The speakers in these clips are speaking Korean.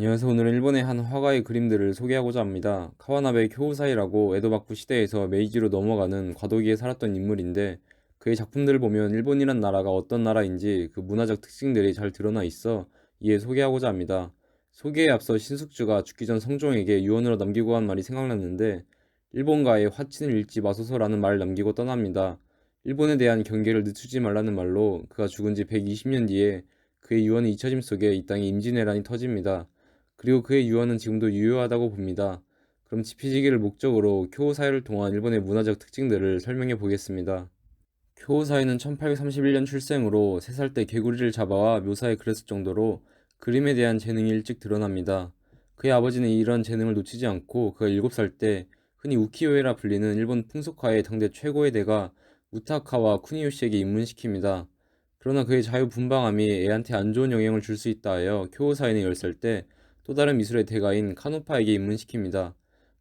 안녕하세요. 오늘은 일본의 한 화가의 그림들을 소개하고자 합니다. 카와나베 교우사이라고 에도박부 시대에서 메이지로 넘어가는 과도기에 살았던 인물인데 그의 작품들을 보면 일본이란 나라가 어떤 나라인지 그 문화적 특징들이 잘 드러나 있어 이에 소개하고자 합니다. 소개에 앞서 신숙주가 죽기 전 성종에게 유언으로 남기고 한 말이 생각났는데 일본과의 화친을 잃지 마소서라는 말을 남기고 떠납니다. 일본에 대한 경계를 늦추지 말라는 말로 그가 죽은 지 120년 뒤에 그의 유언의 잊혀짐 속에 이 땅에 임진왜란이 터집니다. 그리고 그의 유언은 지금도 유효하다고 봅니다. 그럼 지피지기를 목적으로 쿄사이를 통한 일본의 문화적 특징들을 설명해 보겠습니다. 쿄사이는 1831년 출생으로 3살 때 개구리를 잡아와 묘사에 그렸을 정도로 그림에 대한 재능이 일찍 드러납니다. 그의 아버지는 이런 재능을 놓치지 않고 그가 7살 때 흔히 우키요에라 불리는 일본 풍속화의 당대 최고의 대가 우타카와 쿠니요시에게 입문시킵니다. 그러나 그의 자유분방함이 애한테 안 좋은 영향을 줄 수 있다 하여 쿄사이는 10살 때 또 다른 미술의 대가인 카노파에게 입문시킵니다.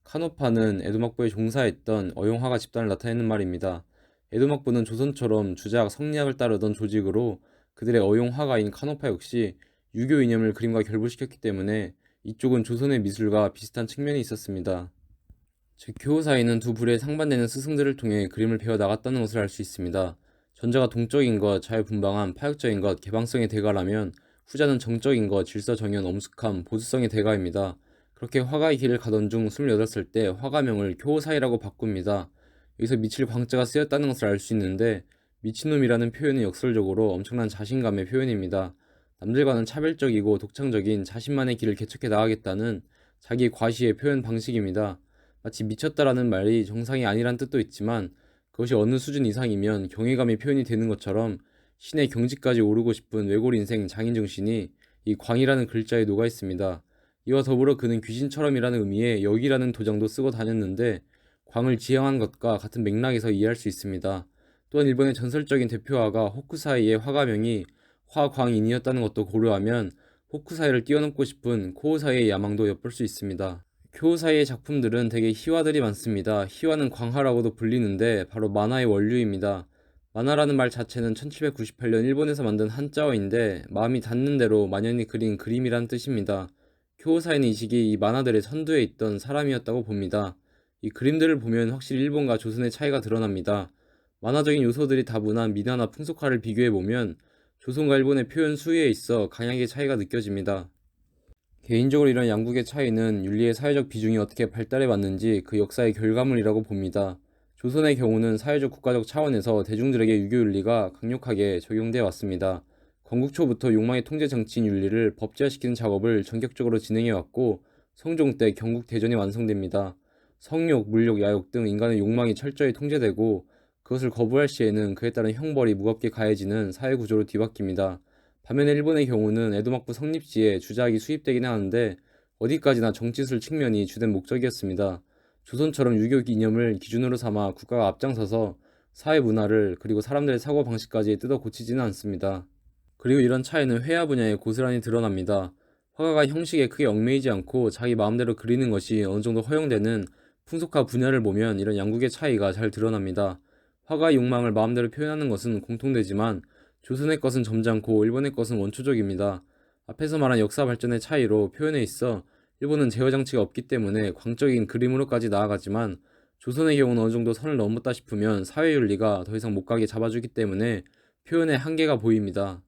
카노파는 에도막부에 종사했던 어용화가 집단을 나타내는 말입니다. 에도막부는 조선처럼 주작, 성리학을 따르던 조직으로 그들의 어용화가인 카노파 역시 유교 이념을 그림과 결부시켰기 때문에 이쪽은 조선의 미술과 비슷한 측면이 있었습니다. 즉 교사에는 두 부류에 상반되는 스승들을 통해 그림을 배워 나갔다는 것을 알 수 있습니다. 전자가 동적인 것, 자유분방함, 파격적인 것, 개방성의 대가라면 후자는 정적인 것, 질서 정연, 엄숙함, 보수성의 대가입니다. 그렇게 화가의 길을 가던 중 28살 때 화가명을 교사이라고 바꿉니다. 여기서 미칠 광자가 쓰였다는 것을 알 수 있는데 미친놈이라는 표현은 역설적으로 엄청난 자신감의 표현입니다. 남들과는 차별적이고 독창적인 자신만의 길을 개척해 나가겠다는 자기 과시의 표현 방식입니다. 마치 미쳤다라는 말이 정상이 아니란 뜻도 있지만 그것이 어느 수준 이상이면 경외감의 표현이 되는 것처럼 신의 경지까지 오르고 싶은 외골 인생 장인 정신이 이 광이라는 글자에 녹아 있습니다. 이와 더불어 그는 귀신처럼이라는 의미의 역이라는 도장도 쓰고 다녔는데 광을 지향한 것과 같은 맥락에서 이해할 수 있습니다. 또한 일본의 전설적인 대표화가 호쿠사이의 화가명이 화광인이었다는 것도 고려하면 호쿠사이를 뛰어넘고 싶은 코우사이의 야망도 엿볼 수 있습니다. 쿄사이의 작품들은 대개 희화들이 많습니다. 희화는 광화라고도 불리는데 바로 만화의 원류입니다. 만화라는 말 자체는 1798년 일본에서 만든 한자어인데 마음이 닿는 대로 만연히 그린 그림이란 뜻입니다. 쿄사이는 이 시기 이 만화들의 선두에 있던 사람이었다고 봅니다. 이 그림들을 보면 확실히 일본과 조선의 차이가 드러납니다. 만화적인 요소들이 다분한 민화나 풍속화를 비교해 보면 조선과 일본의 표현 수위에 있어 강하게 차이가 느껴집니다. 개인적으로 이런 양국의 차이는 윤리의 사회적 비중이 어떻게 발달해 왔는지 그 역사의 결과물이라고 봅니다. 조선의 경우는 사회적 국가적 차원에서 대중들에게 유교 윤리가 강력하게 적용돼 왔습니다. 건국 초부터 욕망의 통제 정치인 윤리를 법제화시키는 작업을 전격적으로 진행해 왔고 성종 때 경국 대전이 완성됩니다. 성욕, 물욕, 야욕 등 인간의 욕망이 철저히 통제되고 그것을 거부할 시에는 그에 따른 형벌이 무겁게 가해지는 사회 구조로 뒤바뀝니다. 반면에 일본의 경우는 에도막부 성립 시에 주작이 수입되긴 하는데 어디까지나 정치술 측면이 주된 목적이었습니다. 조선처럼 유교 이념을 기준으로 삼아 국가가 앞장서서 사회 문화를 그리고 사람들의 사고 방식까지 뜯어 고치지는 않습니다. 그리고 이런 차이는 회화 분야에 고스란히 드러납니다. 화가가 형식에 크게 얽매이지 않고 자기 마음대로 그리는 것이 어느 정도 허용되는 풍속화 분야를 보면 이런 양국의 차이가 잘 드러납니다. 화가의 욕망을 마음대로 표현하는 것은 공통되지만 조선의 것은 점잖고 일본의 것은 원초적입니다. 앞에서 말한 역사 발전의 차이로 표현에 있어 일본은 제어 장치가 없기 때문에 광적인 그림으로까지 나아가지만 조선의 경우는 어느 정도 선을 넘었다 싶으면 사회윤리가 더 이상 못 가게 잡아주기 때문에 표현의 한계가 보입니다.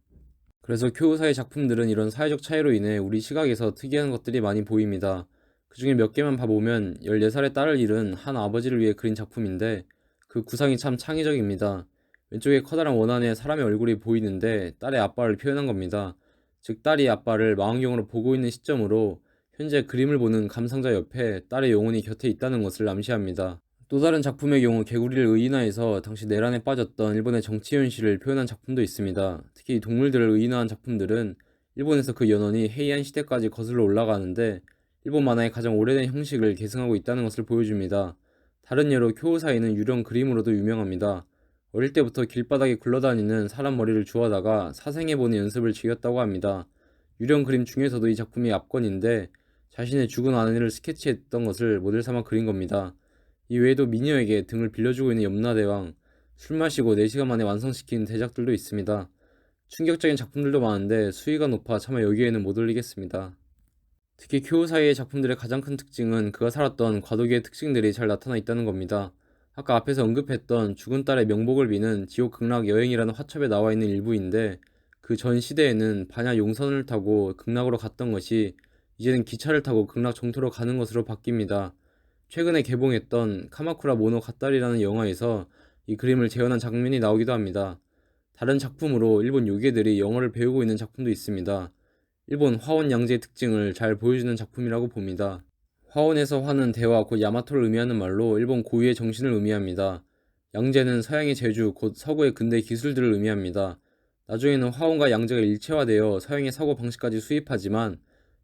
그래서 큐우사의 작품들은 이런 사회적 차이로 인해 우리 시각에서 특이한 것들이 많이 보입니다. 그 중에 몇 개만 봐보면 14살의 딸을 잃은 한 아버지를 위해 그린 작품인데 그 구상이 참 창의적입니다. 왼쪽에 커다란 원안에 사람의 얼굴이 보이는데 딸의 아빠를 표현한 겁니다. 즉 딸이 아빠를 망원경으로 보고 있는 시점으로 현재 그림을 보는 감상자 옆에 딸의 영혼이 곁에 있다는 것을 암시합니다. 또 다른 작품의 경우 개구리를 의인화해서 당시 내란에 빠졌던 일본의 정치 현실을 표현한 작품도 있습니다. 특히 동물들을 의인화한 작품들은 일본에서 그 연원이 헤이안 시대까지 거슬러 올라가는데 일본 만화의 가장 오래된 형식을 계승하고 있다는 것을 보여줍니다. 다른 예로 쿄우사이는 유령 그림으로도 유명합니다. 어릴 때부터 길바닥에 굴러다니는 사람 머리를 주워다가 사생해보는 연습을 즐겼다고 합니다. 유령 그림 중에서도 이 작품이 압권인데 자신의 죽은 아내를 스케치했던 것을 모델 삼아 그린 겁니다. 이 외에도 미녀에게 등을 빌려주고 있는 염라대왕, 술 마시고 4시간 만에 완성시킨 대작들도 있습니다. 충격적인 작품들도 많은데 수위가 높아 차마 여기에는 못 올리겠습니다. 특히 큐우사이의 작품들의 가장 큰 특징은 그가 살았던 과도기의 특징들이 잘 나타나 있다는 겁니다. 아까 앞에서 언급했던 죽은 딸의 명복을 비는 지옥 극락 여행이라는 화첩에 나와 있는 일부인데 그 전 시대에는 반야 용선을 타고 극락으로 갔던 것이 이제는 기차를 타고 극락 정토로 가는 것으로 바뀝니다. 최근에 개봉했던 카마쿠라 모노 갓다리라는 영화에서 이 그림을 재현한 장면이 나오기도 합니다. 다른 작품으로 일본 요괴들이 영어를 배우고 있는 작품도 있습니다. 일본 화원 양제의 특징을 잘 보여주는 작품이라고 봅니다. 화원에서 화는 대화 곧 야마토를 의미하는 말로 일본 고유의 정신을 의미합니다. 양제는 서양의 제주 곧 서구의 근대 기술들을 의미합니다. 나중에는 화원과 양제가 일체화되어 서양의 사고 방식까지 수입하지만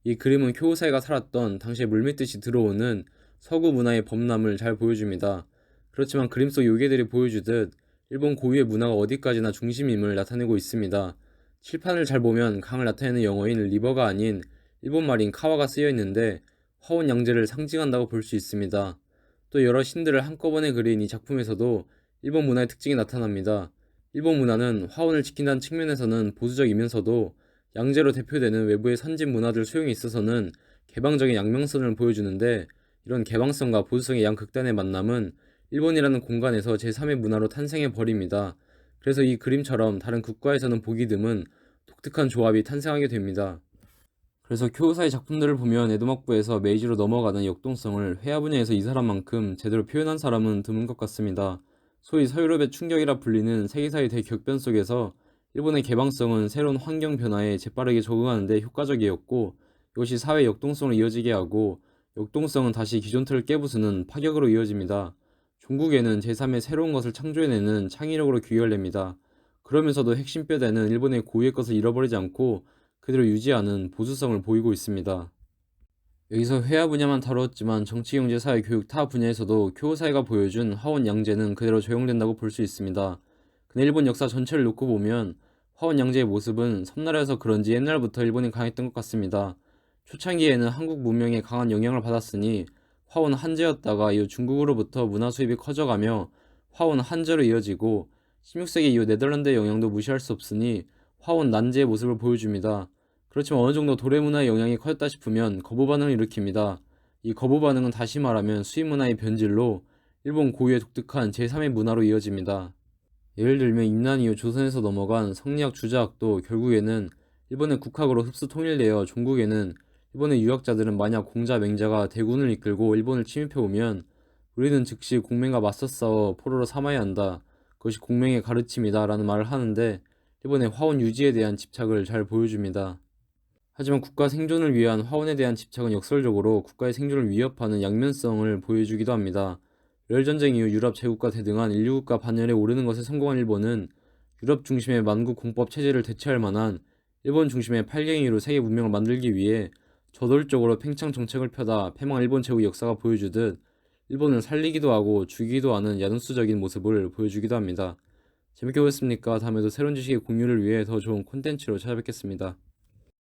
이 그림은 쿄우사이가 살았던 당시에 물밀듯이 들어오는 서구 문화의 범람을 잘 보여줍니다. 그렇지만 그림 속 요괴들이 보여주듯 일본 고유의 문화가 어디까지나 중심임을 나타내고 있습니다. 칠판을 잘 보면 강을 나타내는 영어인 리버가 아닌 일본 말인 카와가 쓰여 있는데 화원 양제를 상징한다고 볼 수 있습니다. 또 여러 신들을 한꺼번에 그린 이 작품에서도 일본 문화의 특징이 나타납니다. 일본 문화는 화원을 지킨다는 측면에서는 보수적이면서도 양제로 대표되는 외부의 선진 문화들 수용에 있어서는 개방적인 양명성을 보여주는데 이런 개방성과 보수성의 양 극단의 만남은 일본이라는 공간에서 제3의 문화로 탄생해 버립니다. 그래서 이 그림처럼 다른 국가에서는 보기 드문 독특한 조합이 탄생하게 됩니다. 그래서 쿄우사의 작품들을 보면 에도막부에서 메이지로 넘어가는 역동성을 회화 분야에서 이 사람만큼 제대로 표현한 사람은 드문 것 같습니다. 소위 서유럽의 충격이라 불리는 세계사의 대격변 속에서 일본의 개방성은 새로운 환경 변화에 재빠르게 적응하는 데 효과적이었고 이것이 사회 역동성으로 이어지게 하고 역동성은 다시 기존 틀을 깨부수는 파격으로 이어집니다. 종국에는 제3의 새로운 것을 창조해내는 창의력으로 귀결됩니다. 그러면서도 핵심 뼈대는 일본의 고유의 것을 잃어버리지 않고 그대로 유지하는 보수성을 보이고 있습니다. 여기서 회화 분야만 다루었지만 정치, 경제, 사회, 교육 타 분야에서도 교사회가 보여준 화원 양제는 그대로 적용된다고 볼 수 있습니다. 근데 일본 역사 전체를 놓고 보면 화원 양제의 모습은 섬나라여서 그런지 옛날부터 일본이 강했던 것 같습니다. 초창기에는 한국 문명에 강한 영향을 받았으니 화원 한제였다가 이후 중국으로부터 문화 수입이 커져가며 화원 한제로 이어지고 16세기 이후 네덜란드의 영향도 무시할 수 없으니 화원 난제의 모습을 보여줍니다. 그렇지만 어느 정도 도래 문화의 영향이 커졌다 싶으면 거부 반응을 일으킵니다. 이 거부 반응은 다시 말하면 수입 문화의 변질로 일본 고유의 독특한 제3의 문화로 이어집니다. 예를 들면 임난 이후 조선에서 넘어간 성리학 주자학도 결국에는 일본의 국학으로 흡수 통일되어 종국에는 일본의 유학자들은 만약 공자 맹자가 대군을 이끌고 일본을 침입해 오면 우리는 즉시 공맹과 맞서 싸워 포로로 삼아야 한다. 그것이 공맹의 가르침이다. 라는 말을 하는데 일본의 화원 유지에 대한 집착을 잘 보여줍니다. 하지만 국가 생존을 위한 화원에 대한 집착은 역설적으로 국가의 생존을 위협하는 양면성을 보여주기도 합니다. 열전쟁 이후 유럽 제국과 대등한 인류국가 반열에 오르는 것에 성공한 일본은 유럽 중심의 만국 공법 체제를 대체할 만한 일본 중심의 팔갱이로 세계 문명을 만들기 위해 저돌적으로 팽창 정책을 펴다 패망 일본 제국 역사가 보여주듯 일본을 살리기도 하고 죽이기도 하는 야누스적인 모습을 보여주기도 합니다. 재밌게 보셨습니까? 다음에도 새로운 지식의 공유를 위해 더 좋은 콘텐츠로 찾아뵙겠습니다.